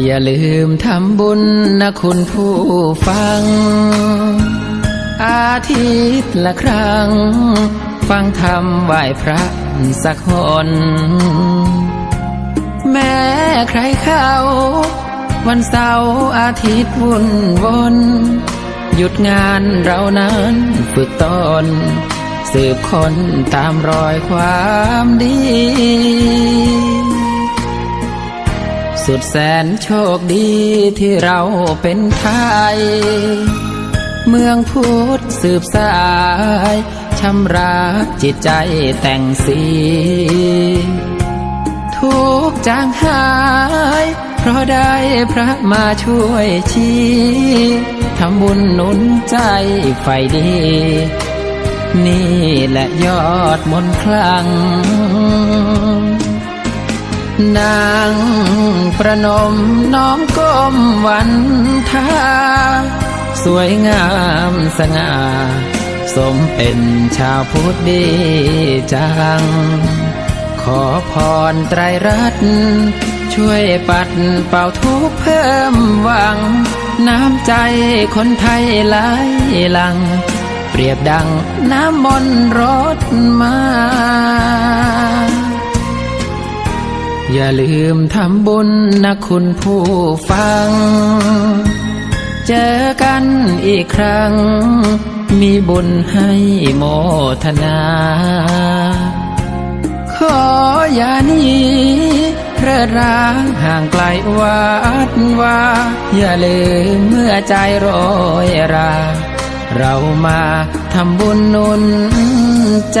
อย่าลืมทำบุญนะคุณผู้ฟัง อาทิตย์ละครั้ง ฟังธรรมไหว้พระสักหน แม้ใครเข้า วันเสาร์อาทิตย์วุ่นวน หยุดงานเรานั้นฝึกตน สืบคนตามรอยความดี สุดแสนโชคดีที่เราเป็นไทย เมืองพุทธสืบสายชำระจิตใจแต่งสี ทุกจางหาย เพราะได้พระมาช่วยชี้ทำบุญหนุนใจไฟดี นี่แหละยอดมนต์คลัง นางประนมน้อมก้มวันทาสวยงามสง่า สมเป็นชาวพุทธดีจัง ขอพรไตรรัตน์ช่วยปัดเป่าทุกเพิ่มหวัง น้ำใจคนไทยไหลหลัง เปรียบดังน้ำมนต์รดมา อย่าลืมทำบุญนะคุณผู้ฟัง เจอกันอีกครั้ง มีบุญให้โมทนา ขออย่านีเพลิดร้างห่างไกลวัดว่าอย่าลืมเมื่อใจโรยรา เรามาทำบุญนุนใจ